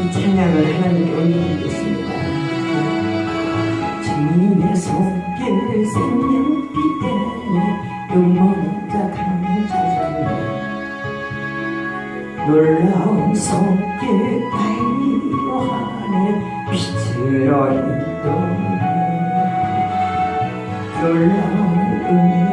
이 찬양을 하나님께 올리겠습니다. 주님의 손길 생명빛 때문에 눈물과 강을 찾아내 놀라운 손길 발리로 하네 빛으로 인도해 놀라운 은혜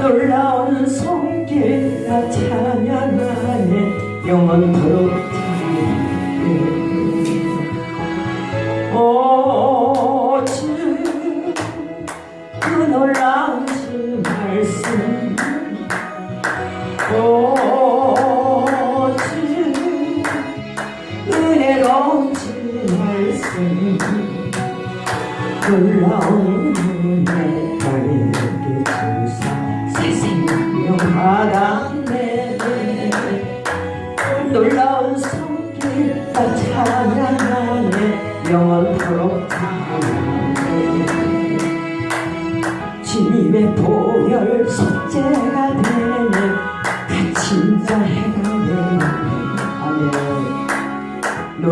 놀라운 손길 나 찬양하네 영원토록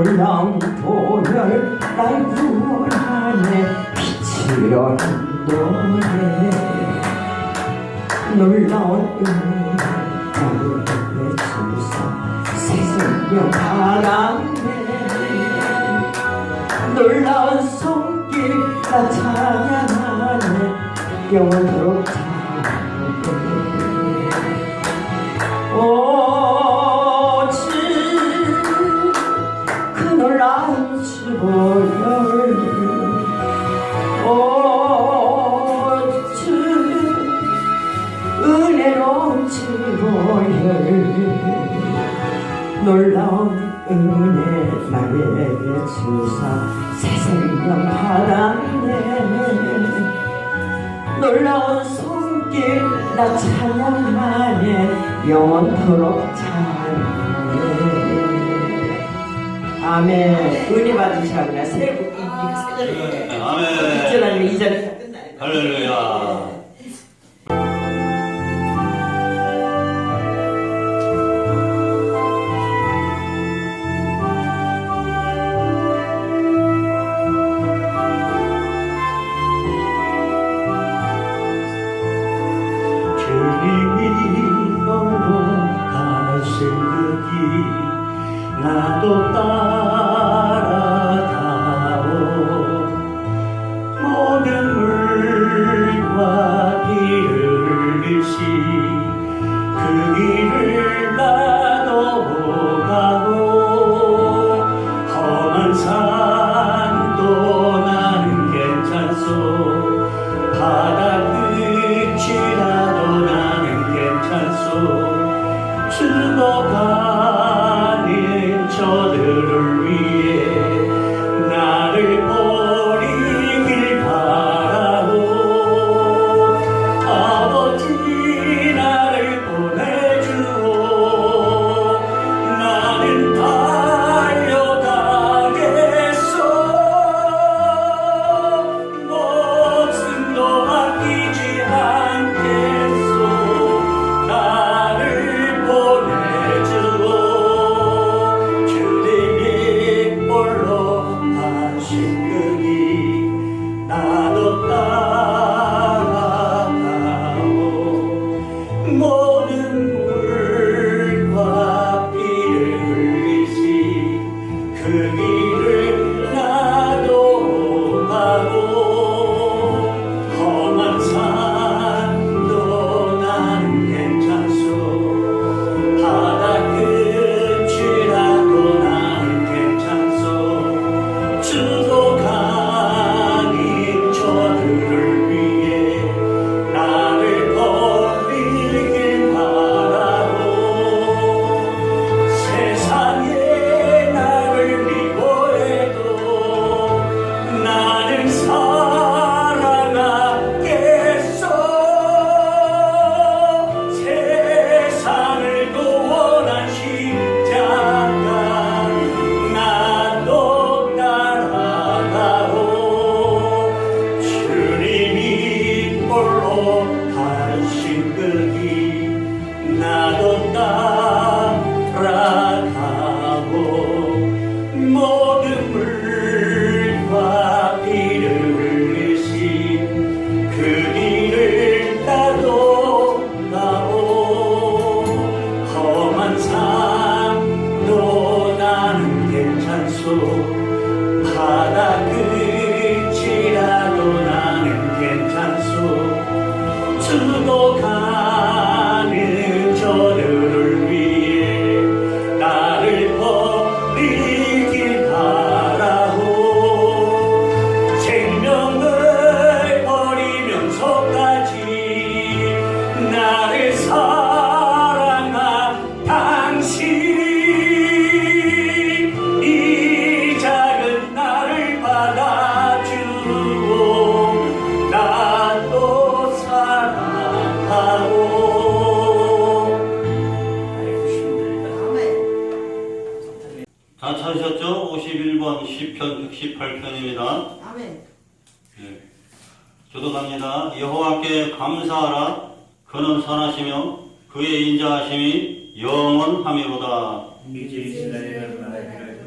율랑포를 날구하네. 빛이여 노래. 놀라운 은혜의 주사 세상여 바람에 놀라운 손길 나 찬양하네. 영원토록 수사 새생명 바람에 놀라운 손길 나 찬양하네. 영원토록 찬양해 아멘. 은혜 받으시라 그래 새해 아멘. 이절 아니면 이절 할렐루야.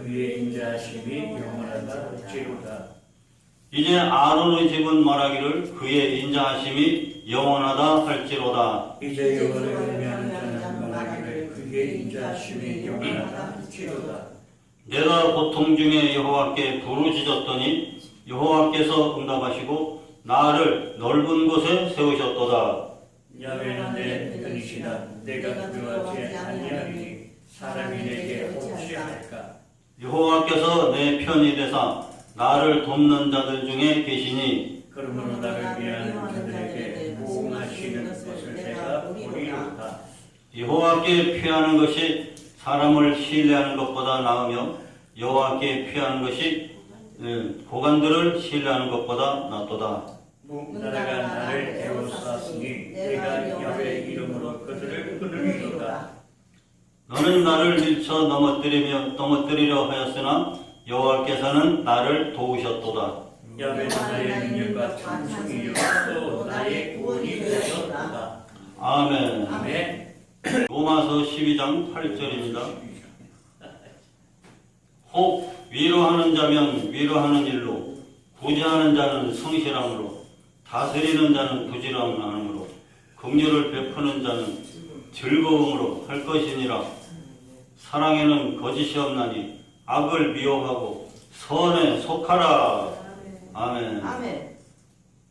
그의 인자하심이 영원하다. 지로다. 이제 아론의 집은 말하기를 그의 인자하심이 영원하다 할지로다. 이제 여호와를 의미하는 자는 말하기를 그의 인자하심이 영원하다 지로다. 내가 고통 중에 여호와께 부르짖었더니 여호와께서 응답하시고 나를 넓은 곳에 세우셨도다. 야훼는 내 편이시다. 내가 두려워하지 아니하리니 사람이 내게 어찌할까 여호와께서 내 편이 되사 나를 돕는 자들 중에 계시니 그러므로 나를 위하는 자들에게 보응하시는 것을 내가 보리로다 여호와께 피하는 것이 사람을 신뢰하는 것보다 나으며 여호와께 피하는 것이 음, 고관들을 신뢰하는 것보다 낫도다. 나라가 나를 에워쌌으니 내가 야훼 이름으로 그들을 끊으리로다 너는 나를 밀쳐 넘어뜨리며 넘어뜨리려 하였으나 여호와께서는 나를 도우셨도다. 야훼는 나의 능력과 찬송이요 또 나의 구원이 되셨도다 아멘. 아멘 로마서 12장 8절입니다. 혹 위로하는 자면 위로하는 일로 구제하는 자는 성실함으로 다스리는 자는 부지런함으로 긍휼을 베푸는 자는 즐거움으로 할 것이니라 사랑에는 거짓이 없나니 악을 미워하고 선에 속하라. 아멘. 아멘.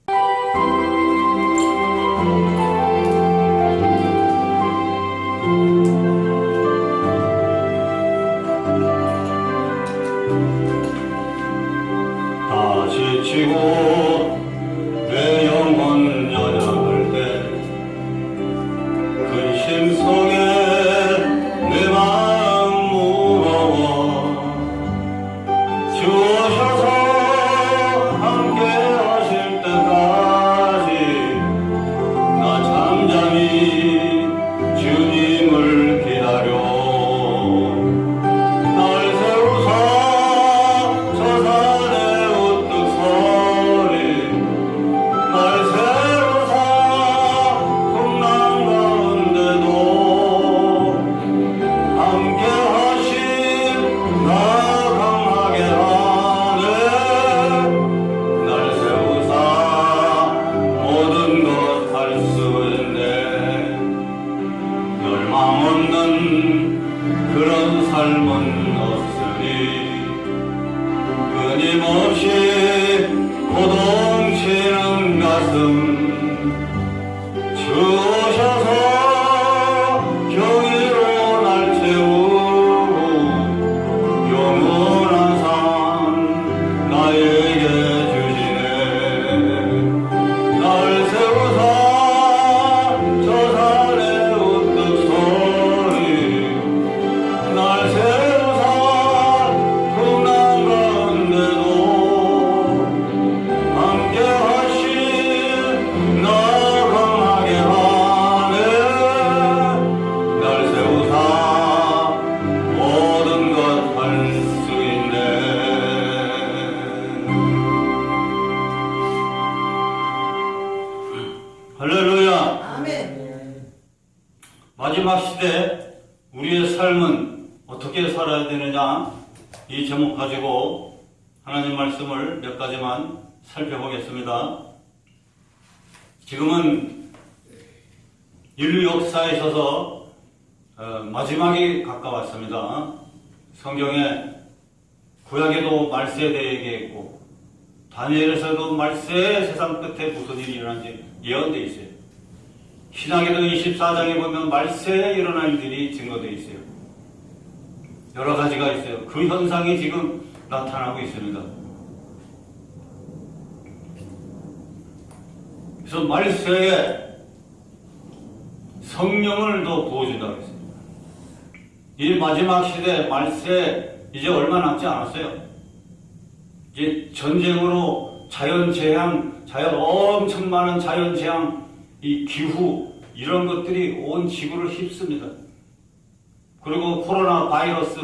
다 24장에 보면 말세에 일어날 일들이 증거되어 있어요. 여러 가지가 있어요. 그 현상이 지금 나타나고 있습니다. 그래서 말세에 성령을 더 부어준다고 했어요. 이 마지막 시대 말세 이제 얼마 남지 않았어요. 이제 전쟁으로 자연 재앙, 자연 엄청 많은 자연 재앙, 이 기후 이런 것들이 온 지구를 휩습니다. 그리고 코로나 바이러스,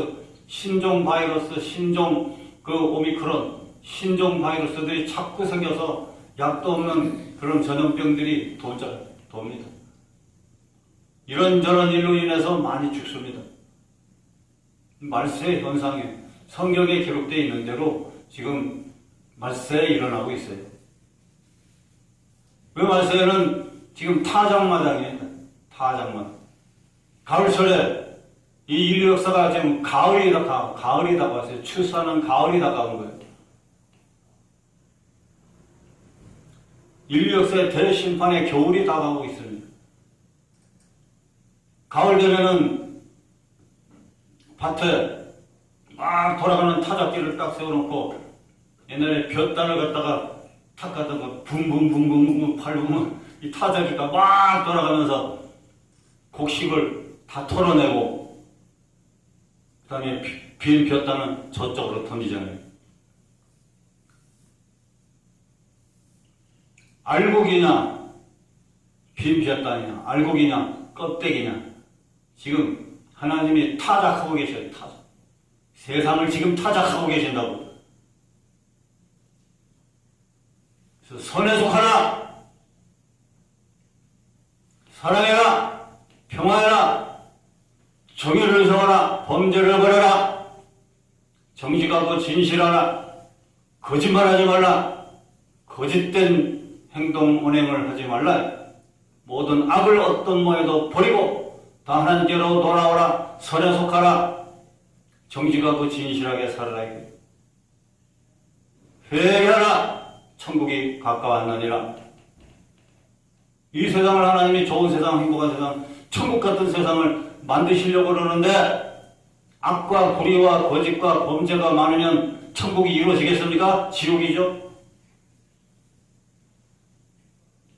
신종 바이러스, 신종 그 오미크론, 신종 바이러스들이 자꾸 생겨서 약도 없는 그런 전염병들이 도자, 돕니다. 이런저런 일로 인해서 많이 죽습니다. 말세 현상에 성경에 기록되어 있는 대로 지금 말세에 일어나고 있어요. 그 말세는 지금 타작마당이에요. 타작마당. 가을철에 이 인류 역사가 지금 가을이 다 가을이 다가왔어요. 추수하는 가을이 다 가온 거예요. 인류 역사의 대심판의 겨울이 다가오고 있습니다. 가을 되면은 밭에 막 돌아가는 타작기를 딱 세워놓고 옛날에 볕단을 갖다가 탁 갖다가 붕붕붕붕붕 밟으면 이 타작기가 막 돌아가면서 곡식을 다 털어내고 그 다음에 빈 볕단은 저쪽으로 던지잖아요. 알곡이냐 빈 볕단이냐 알곡이냐 껍데기냐 지금 하나님이 타작하고 계셔요. 타작. 세상을 지금 타작하고 계신다고. 그래서 선에 속하라. 사랑해라. 평화해라. 정의를 성하라. 범죄를 버려라. 정직하고 진실하라. 거짓말하지 말라. 거짓된 행동 운행을 하지 말라. 모든 악을 어떤 모에도 버리고 다 하나님께로 돌아오라. 선에 속하라. 정직하고 진실하게 살아라. 회개하라. 천국이 가까웠느니라. 이 세상을 하나님이 좋은 세상, 행복한 세상, 천국 같은 세상을 만드시려고 그러는데 악과 불의와 거짓과 범죄가 많으면 천국이 이루어지겠습니까? 지옥이죠.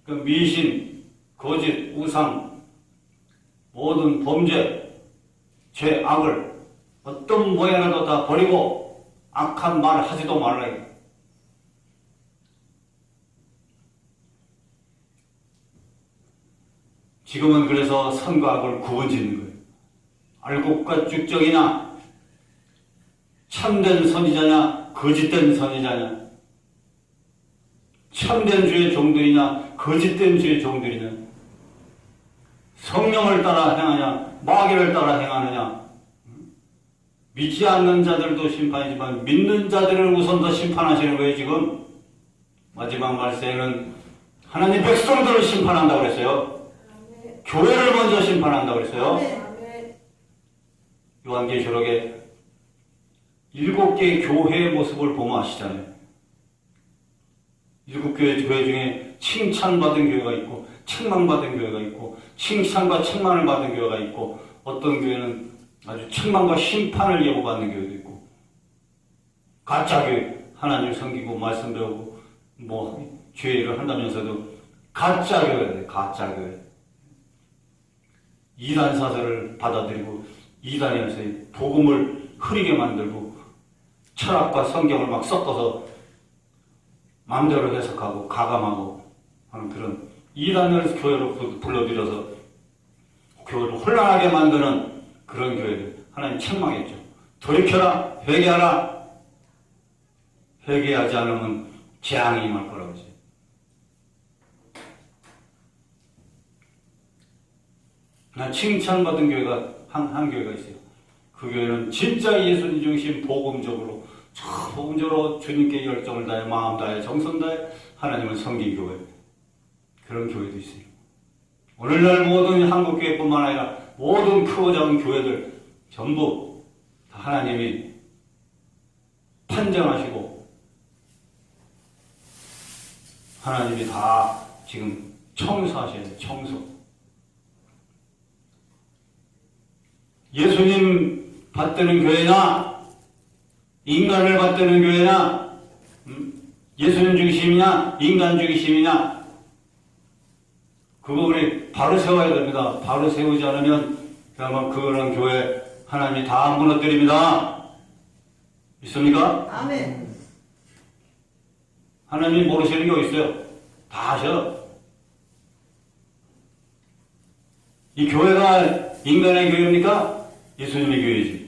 그 미신, 거짓, 우상, 모든 범죄, 죄, 악을 어떤 모양으로도 다 버리고 악한 말 하지도 말라. 지금은 그래서 선과 악을 구분 짓는 거예요. 알곡과 쭉정이냐, 참된 선지자냐, 거짓된 선지자냐, 참된 주의 종들이냐, 거짓된 주의 종들이냐, 성령을 따라 행하냐, 마귀를 따라 행하느냐, 믿지 않는 자들도 심판이지만 믿는 자들을 우선 더 심판하시는 거예요, 지금. 마지막 말세에는 하나님 백성들을 심판한다고 그랬어요. 교회를 먼저 심판한다고 그랬어요. 요한계시록에 일곱 개의 교회의 모습을 보면 아시잖아요. 일곱 교회 교회 중에 칭찬받은 교회가 있고 책망받은 교회가 있고 칭찬과 책망을 받은 교회가 있고 어떤 교회는 아주 책망과 심판을 예고받는 교회도 있고 가짜 교회 하나님 섬기고 말씀 배우고 뭐 죄를 한다면서도 가짜 교회 가짜 교회 이단 사설을 받아들이고 이단에서 복음을 흐리게 만들고 철학과 성경을 막 섞어서 마음대로 해석하고 가감하고 하는 그런 이단을 교회로 부- 불러들여서 교회를 혼란하게 만드는 그런 교회들 하나님 책망했죠. 돌이켜라 회개하라 회개하지 않으면 재앙이 임할 거라 고 했어요. 나 칭찬받은 교회가 한, 한 교회가 있어요. 그 교회는 진짜 예수님 중심 복음적으로 참 복음적으로 주님께 열정을 다해 마음 다해 정성 다해 하나님을 섬긴 교회 그런 교회도 있어요. 오늘날 모든 한국 교회뿐만 아니라 모든 크고 작은 교회들 전부 다 하나님이 판정하시고 하나님이 다 지금 청소하셔야 돼요. 청소. 예수님 받드는 교회냐 인간을 받드는 교회냐 음? 예수님 중심이냐 인간 중심이냐 그거 우리 바로 세워야 됩니다. 바로 세우지 않으면 그러면 그거는 교회 하나님이 다 무너뜨립니다. 있습니까? 아멘. 하나님 모르시는 게 어디 있어요? 다 아셔. 이 교회가 인간의 교회입니까? 예수님의 교회지.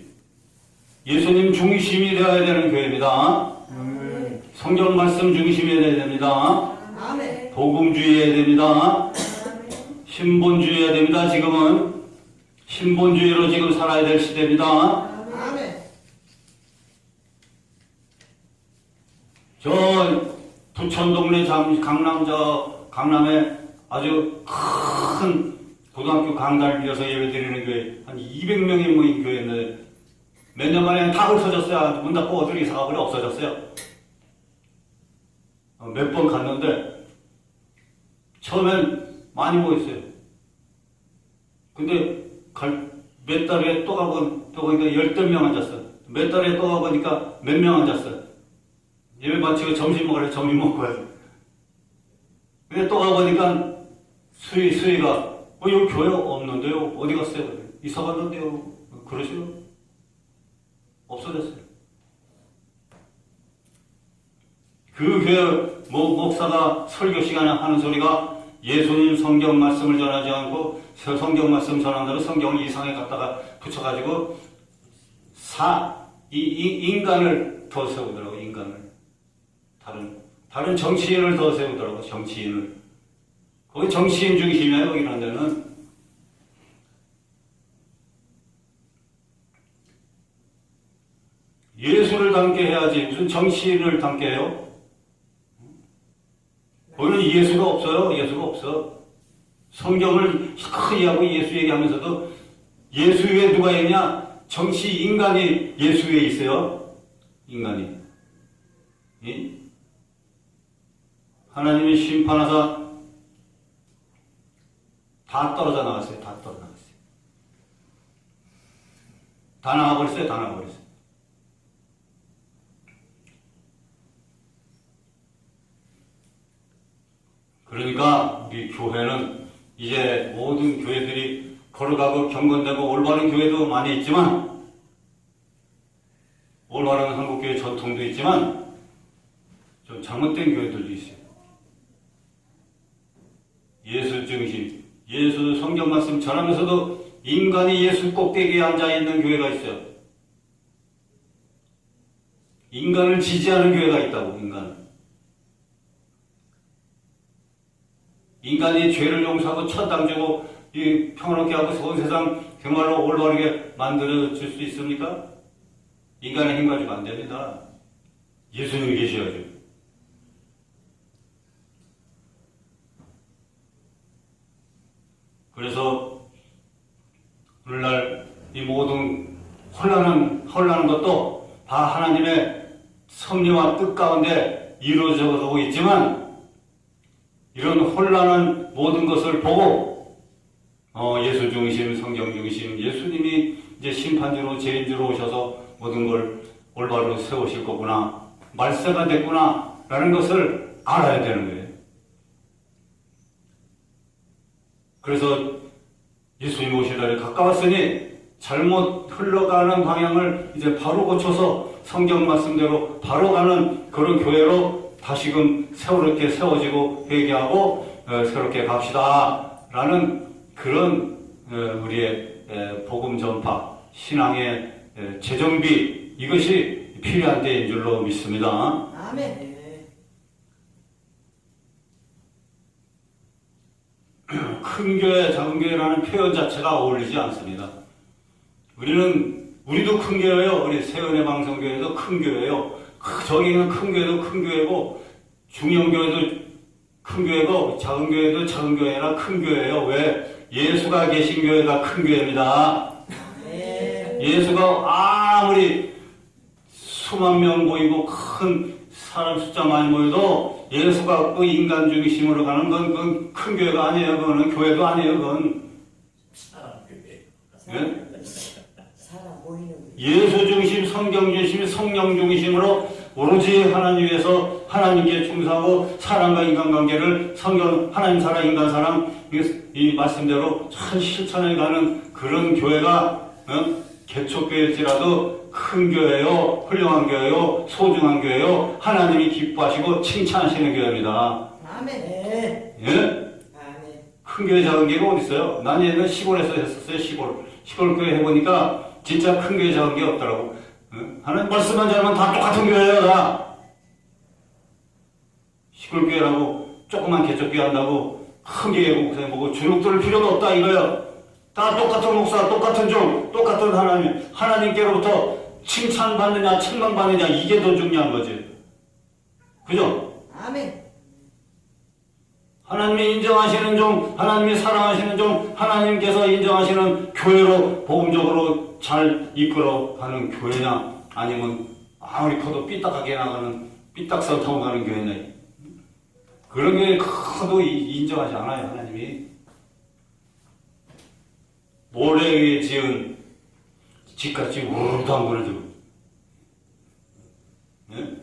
예수님 중심이 되어야 되는 교회입니다. 아멘. 성경 말씀 중심이 되어야 됩니다. 아멘. 복음주의해야 됩니다. 신본주의해야 됩니다. 지금은 신본주의로 지금 살아야 될 시대입니다. 아멘. 저 부천 동네 장- 강남 저 강남에 아주 큰 고등학교 강단을 빌려서 예배 드리는 교회 한 200명이 모인 교회인데 몇 년 만에 다 없어졌어요. 문 닫고 어디로 이사가 버려 없어졌어요. 몇 번 갔는데 처음엔 많이 모였어요. 근데 갈, 몇 달에 또 가고 또 거기가 열댓 명 앉았어요. 몇 달에 또 가보니까 몇 명 앉았어요. 예배 마치고 점심 먹으래 점심 먹고 와요. 근데 또 가보니까 수희, 수희가, 어, 여기 교회 없는데요? 어디 갔어요? 이사 갔는데요? 그러시요? 없어졌어요. 그 교회 목, 목사가 설교 시간에 하는 소리가 예수님 성경 말씀을 전하지 않고 서- 성경 말씀 전한다고 성경을 이상에 갖다가 붙여가지고 사, 이, 이 인간을 더 세우더라고, 인간을. 다른 다른 정치인을 더 세우더라고 정치인을 거기 정치인 중심이에요 거기는 데는. 예수를 담게 해야지. 무슨 정치인을 담게 해요? 거기는 예수가 없어요. 예수가 없어. 성경을 크게 하고 예수 얘기하면서도 예수 위에 누가 있냐? 정치 인간이 예수 위에 있어요. 인간이. 이? 하나님이 심판하사 다 떨어져 나갔어요. 다 떨어져 나갔어요. 다 나가버렸어요. 다 나가버렸어요. 그러니까 우리 교회는 이제 모든 교회들이 걸어가고 경건되고 올바른 교회도 많이 있지만 올바른 한국교회 전통도 있지만 좀 잘못된 교회들도 있어요. 예수 중심, 예수 성경 말씀 전하면서도 인간이 예수 꼭대기에 앉아 있는 교회가 있어요. 인간을 지지하는 교회가 있다고, 인간을. 인간이 죄를 용서하고 천당 주고 이 평화롭게 하고 좋은 세상 정말로 올바르게 만들어 줄 수 있습니까? 인간의 힘 가지고 안 됩니다. 예수님이 계셔야죠. 그래서 오늘날 이 모든 혼란한 혼란한 것도 다 하나님의 섭리와 뜻 가운데 이루어져 가고 있지만 이런 혼란한 모든 것을 보고 어, 예수 중심, 성경 중심, 예수님이 이제 심판주로 죄인주로 오셔서 모든 걸 올바로 세우실 거구나 말세가 됐구나 라는 것을 알아야 되는 거예요. 그래서 예수님 오실 날이 가까웠으니 잘못 흘러가는 방향을 이제 바로 고쳐서 성경 말씀대로 바로 가는 그런 교회로 다시금 새롭게 세워지고 회개하고 어, 새롭게 갑시다 라는 그런 어, 우리의 에, 복음 전파 신앙의 에, 재정비 이것이 필요한 때인 줄로 믿습니다. 아멘. 큰 교회, 작은 교회라는 표현 자체가 어울리지 않습니다. 우리는 우리도 큰 교회예요. 우리 세연의 방송교회도 큰 교회예요. 크- 저기는 큰 교회도 큰 교회고 중형 교회도 큰 교회고 작은 교회도 작은 교회나 큰 교회예요. 왜? 예수가 계신 교회가 큰 교회입니다. 네. 예수가 아무리 수만 명 모이고 큰 사람 숫자 많이 모여도 예수가 그 인간 중심으로 가는 건 그건 큰 교회가 아니에요. 그거는 교회도 아니에요. 그건 예? 예수 중심, 성경 중심, 성령 중심으로 오로지 하나님 위해서 하나님께 충성하고 사람과 인간관계를 성경 하나님 사랑 인간 사랑 이, 이 말씀대로 잘 실천해 가는 그런 교회가 어? 개척교회일지라도 큰 교회요, 훌륭한 교회요, 소중한 교회요, 하나님이 기뻐하시고 칭찬하시는 교회입니다. 아멘. 네. 예? 아멘. 큰 교회 작은 교회가 어디 있어요? 난 예전에 시골에서 했었어요. 시골 시골 교회 해보니까 진짜 큰 교회 작은 게 없더라고. 응? 하나님 말씀만 잘하면 다 똑같은 교회예요. 다 시골 교회라고 조그만 개척교회 한다고 큰 교회 목사에 보고 주눅 들을 필요도 없다 이거예요. 다 똑같은 목사, 똑같은 종, 똑같은 하나님, 하나님께로부터 칭찬받느냐, 책망받느냐 이게 더 중요한 거지. 그죠? 아멘. 하나님이 인정하시는 종, 하나님이 사랑하시는 종, 하나님께서 인정하시는 교회로 복음적으로 잘 이끌어가는 교회냐, 아니면 아무리 커도 삐딱하게 나가는 삐딱선 타고 가는 교회냐. 그런 게 커도 이- 인정하지 않아요, 하나님이. 위에 지은 집같이 우르르도 안 무너지고. 네?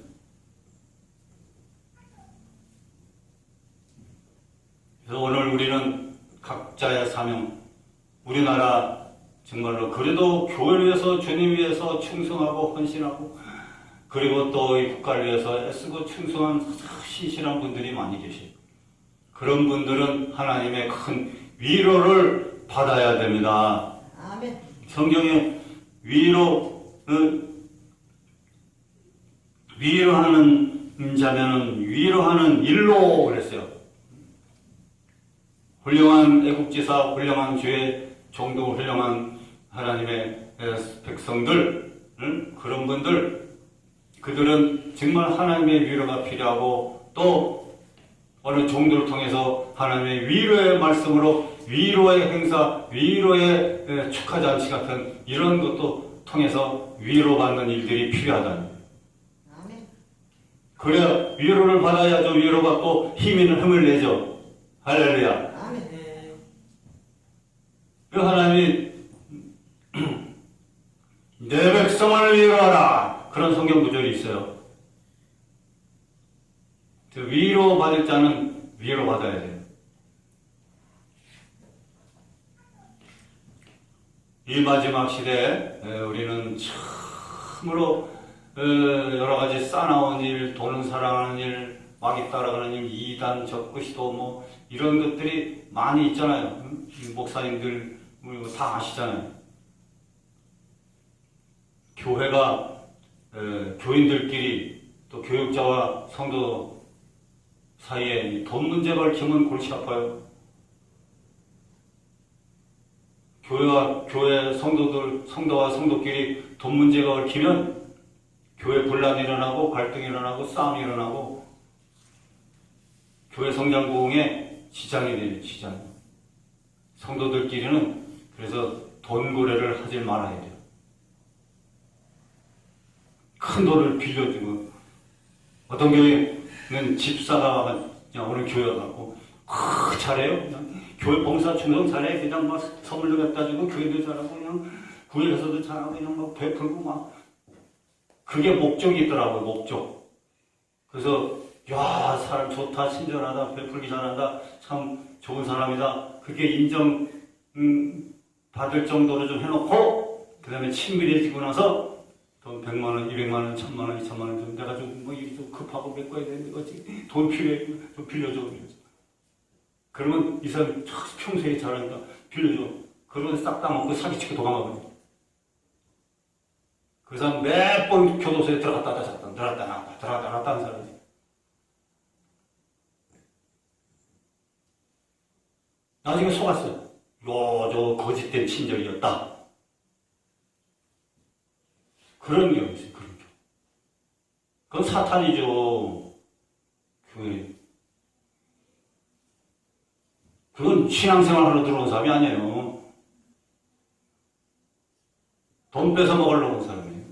그래서 오늘 우리는 각자의 사명, 우리나라 정말로 그래도 교회를 위해서 주님 위해서 충성하고 헌신하고 그리고 또 이 국가를 위해서 애쓰고 충성한 신실한 분들이 많이 계시고 그런 분들은 하나님의 큰 위로를 받아야 됩니다. 아멘. 성경에 위로 어, 위로하는 자면은 위로하는 일로 그랬어요. 훌륭한 애국지사, 훌륭한 주의 종도, 훌륭한 하나님의 에, 백성들, 응? 그런 분들, 그들은 정말 하나님의 위로가 필요하고 또 어느 종도를 통해서 하나님의 위로의 말씀으로 위로의 행사, 위로의 에, 축하 잔치 같은 이런 것도 통해서 위로받는 일들이 필요하다. 그래야 위로를 받아야죠. 위로받고 힘 있는 힘을 내죠. 할렐루야. 네. 그 하나님이 내 백성을 위로하라 그런 성경 구절이 있어요. 그 위로 받을 자는 위로 받아야 돼요. 이 마지막 시대에 에, 우리는 참으로 에, 여러 가지 싸나운 일, 돈을 사랑하는 일, 마귀 따라가는 일, 이단, 적그시도 뭐 이런 것들이 많이 있잖아요. 목사님들 뭐다 아시잖아요. 교회가 에, 교인들끼리 또 교육자와 성도 사이에 이돈 문제가 얽히면 골치 아파요. 교회와 교회 성도들 성도와 성도끼리 돈 문제가 얽히면 교회 분란이 일어나고 갈등이 일어나고 싸움이 일어나고 교회 성장 부흥에 지장이 돼요. 지장. 성도들끼리는 그래서 돈고래를 하지 말아야 돼요. 큰 돈을 빌려주고 어떤 교회는 집사가 그냥 오늘 교회 가고 크 잘해요. 교회 봉사 충성 잘해. 그냥 막 선물도 갖다 주고 교회도 잘하고 그냥 구역에서도 잘하고 그냥 막 베풀고 막 그게 목적이 있더라고요. 목적. 그래서 야 사람 좋다 친절하다 베풀기 잘한다 참 좋은 사람이다 그게 인정 음, 받을 정도로 좀 해놓고 그 다음에 친밀해지고 나서 돈 100만 원, 200만 원, 1000만 원, 2000만 원 좀 내가 좀뭐 일이 좀 급하고 메꿔야 되는데 어찌 돈 필요해 좀 빌려줘 빌려줘 그러면 이 사람이 참 평소에 잘하니까 빌려줘 그러고 싹다 먹고 사기치고 도망가거든요 그 사람 매번 교도소에 들어갔다 나갔다 들어갔다 나갔다 들어갔다 나갔다 하는 사람이 나중에 속았어요. 요, 저 거짓된 친절이었다. 그런 경우 있어요. 그런 경우. 그건 사탄이죠. 그 그건 신앙생활 하러 들어온 사람이 아니에요. 돈 뺏어 먹으려고 온 사람이에요.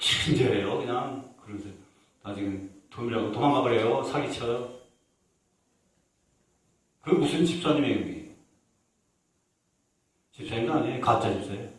친절해요, 그냥. 그러면서 나중에 돈이라고 도망가 버려요. 사기쳐요. 그게 무슨 집사님이에요, 그게? 집사님도 아니에요. 가짜 집사예요.